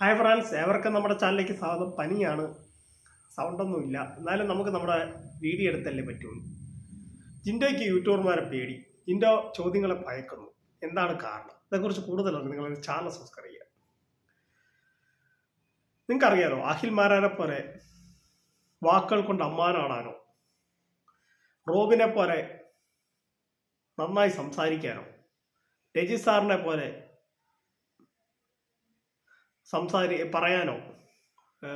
Hi friends ഏവർക്കും നമ്മുടെ ചാനലിലേക്ക് സ്വാഗതം. പനിയാണ്. സൗണ്ടൊന്നുമില്ല. എന്നാലും നമുക്ക് നമ്മുടെ വീഡിയോ എടുത്തല്ലേ പറ്റുള്ളൂ ജിൻഡോയ്ക്ക് യൂട്യൂബർമാരെ പേടി. ജിൻഡോ ചോദ്യങ്ങളെ ഭയക്കുന്നു. എന്താണ് കാരണം? ഇതേക്കുറിച്ച് കൂടുതലറിയാം നിങ്ങൾ ചാനൽ സബ്സ്ക്രൈബ് ചെയ്യുക നിങ്ങൾക്കറിയാലോ അഖിൽമാരെ പോലെ വാക്കുകൾ കൊണ്ട് അമ്മാനാടാനോ റോബിനെ പോലെ നന്നായി സംസാരിക്കാനോ രജി സാറിനെ പോലെ സംസാരി പറയാനോ?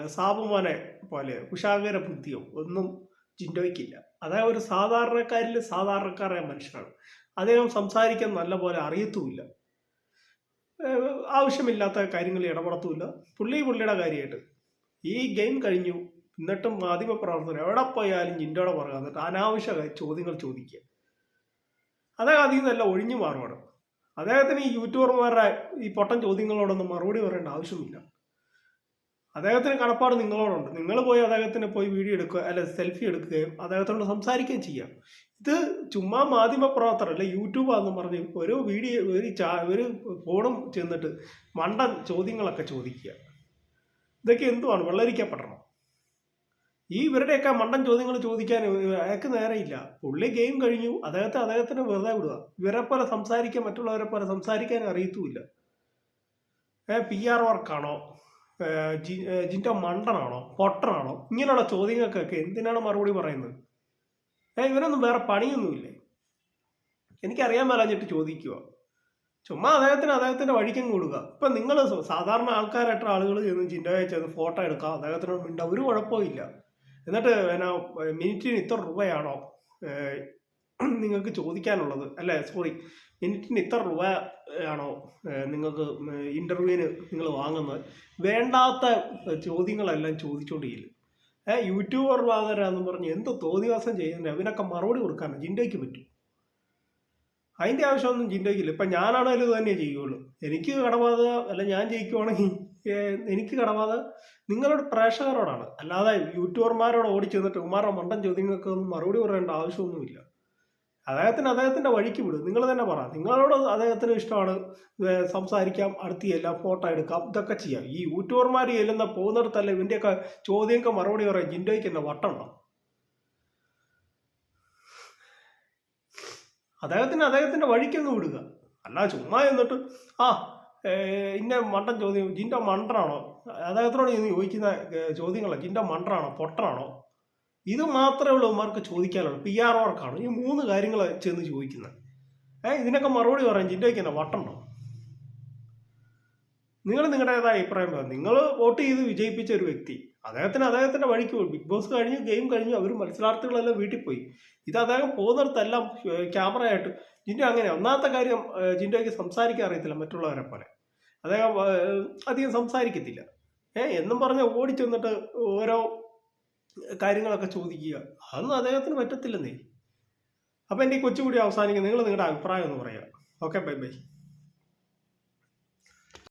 സാബുമാനെ പോലെ കുശാഗര ബുദ്ധിയോ ഒന്നും ജിൻഡോയ്ക്കില്ല അതായത് ഒരു സാധാരണക്കാരിൽ സാധാരണക്കാരായ മനുഷ്യനാണ് അദ്ദേഹം സംസാരിക്കാൻ നല്ല പോലെ അറിയത്തുമില്ല ആവശ്യമില്ലാത്ത കാര്യങ്ങളിൽ ഇടപെടത്തുമില്ല. പുള്ളി പുള്ളിയുടെ കാര്യമായിട്ട്. ഈ ഗെയിം കഴിഞ്ഞു. എന്നിട്ടും മാധ്യമ പ്രവർത്തനം എവിടെ പോയാലും ജിൻഡോടെ പറയുക എന്നിട്ട് അനാവശ്യ ചോദ്യങ്ങൾ ചോദിക്കുക. അതായത് അതിൽ നിന്നെല്ലാം ഒഴിഞ്ഞു മാറുവാണ്. അദ്ദേഹത്തിന് ഈ യൂട്യൂബർമാരുടെ ഈ പൊട്ടൻ ചോദ്യങ്ങളോടൊന്നും മറുപടി പറയേണ്ട ആവശ്യമില്ല. അദ്ദേഹത്തിന് കടപ്പാട് നിങ്ങളോടുണ്ട്. നിങ്ങൾ പോയി അദ്ദേഹത്തിന് പോയി വീഡിയോ എടുക്കുക അല്ല സെൽഫി എടുക്കുകയും അദ്ദേഹത്തോട് സംസാരിക്കുകയും ചെയ്യാം ഇത് ചുമ്മാ മാധ്യമ പ്രവർത്തകർ അല്ലെ യൂട്യൂബാന്ന് പറഞ്ഞ് ഒരു വീഡിയോ ഒരു ചാ ഒരു ഫോണും ചെന്നിട്ട് മണ്ടൻ ചോദ്യങ്ങളൊക്കെ ചോദിക്കുക. ഇതൊക്കെ എന്തുവാണ്? വെള്ളരിക്കപ്പെടണം ഈ ഇവരുടെയൊക്കെ മണ്ടൻ ചോദ്യങ്ങൾ ചോദിക്കാൻ അയാൾക്ക് നേരെയില്ല. പുള്ളി ഗെയിം കഴിഞ്ഞു. അദ്ദേഹത്തെ അദ്ദേഹത്തിന് വെറുതെ വിടുക. ഇവരെ പോലെ സംസാരിക്കാൻ മറ്റുള്ളവരെ പോലെ സംസാരിക്കാൻ അറിയത്തുമില്ല. P R വർക്കാണോ ജിന്റെ മണ്ടനാണോ? പൊട്ടനാണോ? ഇങ്ങനെയുള്ള ചോദ്യങ്ങൾക്കൊക്കെ എന്തിനാണ് മറുപടി പറയുന്നത്? ഏ ഇവരൊന്നും വേറെ പണിയൊന്നുമില്ലേ? എനിക്കറിയാൻ മേലാഞ്ഞിട്ട് ചോദിക്കുക ചുമ്മാ അദ്ദേഹത്തിന് അദ്ദേഹത്തിന്റെ വഴിക്കും കൊടുക്കുക ഇപ്പൊ നിങ്ങൾ സാധാരണ ആൾക്കാരായിട്ട് ആളുകൾ ചെന്ന് ജിൻഡോയെ ഫോട്ടോ എടുക്കാം. അദ്ദേഹത്തിനോട് മിണ്ട. ഒരു കുഴപ്പമില്ല എന്നിട്ട് എന്നാ മിനിറ്റിന് ഇത്ര രൂപയാണോ? നിങ്ങൾക്ക് ചോദിക്കാനുള്ളത്. അല്ലേ? സോറി മിനിറ്റിന് ഇത്ര രൂപ ആണോ നിങ്ങൾക്ക് ഇന്റർവ്യൂവിന് നിങ്ങൾ വാങ്ങുന്നത്? വേണ്ടാത്ത ചോദ്യങ്ങളെല്ലാം ചോദിച്ചുകൊണ്ടിരിക്കും ഏഹ് യൂട്യൂബർ വാങ്ങരാന്ന് പറഞ്ഞ് എന്ത് തോന്നിവാസം ചെയ്യുന്നുണ്ട് അതിനൊക്കെ മറുപടി കൊടുക്കാനോ ജിൻഡയ്ക്ക് പറ്റും. അതിന്റെ ആവശ്യമൊന്നും ചിന്തയ്ക്കില്ല ഇപ്പൊ ഞാനാണെങ്കിലും ഇത് തന്നെ ചെയ്യുള്ളൂ. എനിക്ക് കടബാധ അല്ല ഞാൻ ജയിക്കുവാണെങ്കിൽ എനിക്ക് കടബാധ. നിങ്ങളുടെ പ്രേക്ഷകരോടാണ്. അല്ലാതെ യൂട്യൂബർമാരോട് ഓടി ചെന്നിട്ട് ഉമാരുടെ മണ്ടൻ ചോദ്യങ്ങൾക്ക് ഒന്നും മറുപടി പറയേണ്ട ആവശ്യമൊന്നുമില്ല. അദ്ദേഹത്തിന് അദ്ദേഹത്തിന്റെ വഴിക്ക് വിടും. നിങ്ങൾ തന്നെ പറ. നിങ്ങളോട് അദ്ദേഹത്തിന് ഇഷ്ടമാണ്. സംസാരിക്കാം അടുത്തിയെല്ലാം ഫോട്ടോ എടുക്കാം ഇതൊക്കെ ചെയ്യാം. ഈ യൂട്യൂബർമാർ ചെല്ലുന്ന പോകുന്നിടത്തല്ല ഇവന്റെയൊക്കെ ചോദ്യങ്ങൾക്ക് മറുപടി പറയാം ജിൻഡോയ്ക്ക് എന്നെ വട്ടമുണ്ടോ? അദ്ദേഹത്തിന് അദ്ദേഹത്തിന്റെ വഴിക്കങ്ങ് വിടുക. അല്ല ചുമ്മാ എന്നിട്ട് ആ ഇന്ന മണ്ടൻ ചോദ്യം ജിന്റെ മണ്ടനാണോ? അദ്ദേഹത്തിനോട് ചോദിക്കുന്ന ചോദ്യങ്ങളെ. ജിന്റെ മണ്ടനാണോ? പൊട്ടനാണോ? ഇത് മാത്രമേ ഉള്ളൂ അവന്മാർക്ക് ചോദിക്കാനുള്ളൂ. പി ആർ വർക്കാണ് ഈ മൂന്ന് കാര്യങ്ങൾ ചെന്ന് ചോദിക്കുന്നത് ഏഹ് ഇതിനൊക്കെ മറുപടി പറയാം ജിൻഡോയ്ക്ക് തന്നെ വട്ടുണ്ടോ നിങ്ങൾ നിങ്ങളുടേതായ അഭിപ്രായം പറയാം നിങ്ങൾ വോട്ട് ചെയ്ത് വിജയിപ്പിച്ച ഒരു വ്യക്തി അദ്ദേഹത്തിന് അദ്ദേഹത്തിന്റെ വഴിക്ക് പോയി. ബിഗ് ബോസ് കഴിഞ്ഞു ഗെയിം കഴിഞ്ഞു അവർ മത്സരാർത്ഥികളെല്ലാം വീട്ടിൽ പോയി. ഇത് അദ്ദേഹം പോകുന്നിടത്തെല്ലാം ക്യാമറയായിട്ട് ജിൻഡോ അങ്ങനെ ഒന്നാമത്തെ കാര്യം ജിൻഡോയ്ക്ക് സംസാരിക്കാൻ അറിയത്തില്ല മറ്റുള്ളവരെ പോലെ. അദ്ദേഹം അധികം സംസാരിക്കത്തില്ല. ഏഹ് എന്നും പറഞ്ഞ് ഓടി ചെന്നിട്ട് ഓരോ കാര്യങ്ങളൊക്കെ ചോദിക്കുക. അതൊന്നും അദ്ദേഹത്തിന് പറ്റത്തില്ലെന്നേ. അപ്പം എന്റെ ഈ കൊച്ചുകൂടി അവസാനിക്കും നിങ്ങൾ നിങ്ങളുടെ അഭിപ്രായം ഒന്ന് പറയുക ഓക്കെ ബൈ ബൈ.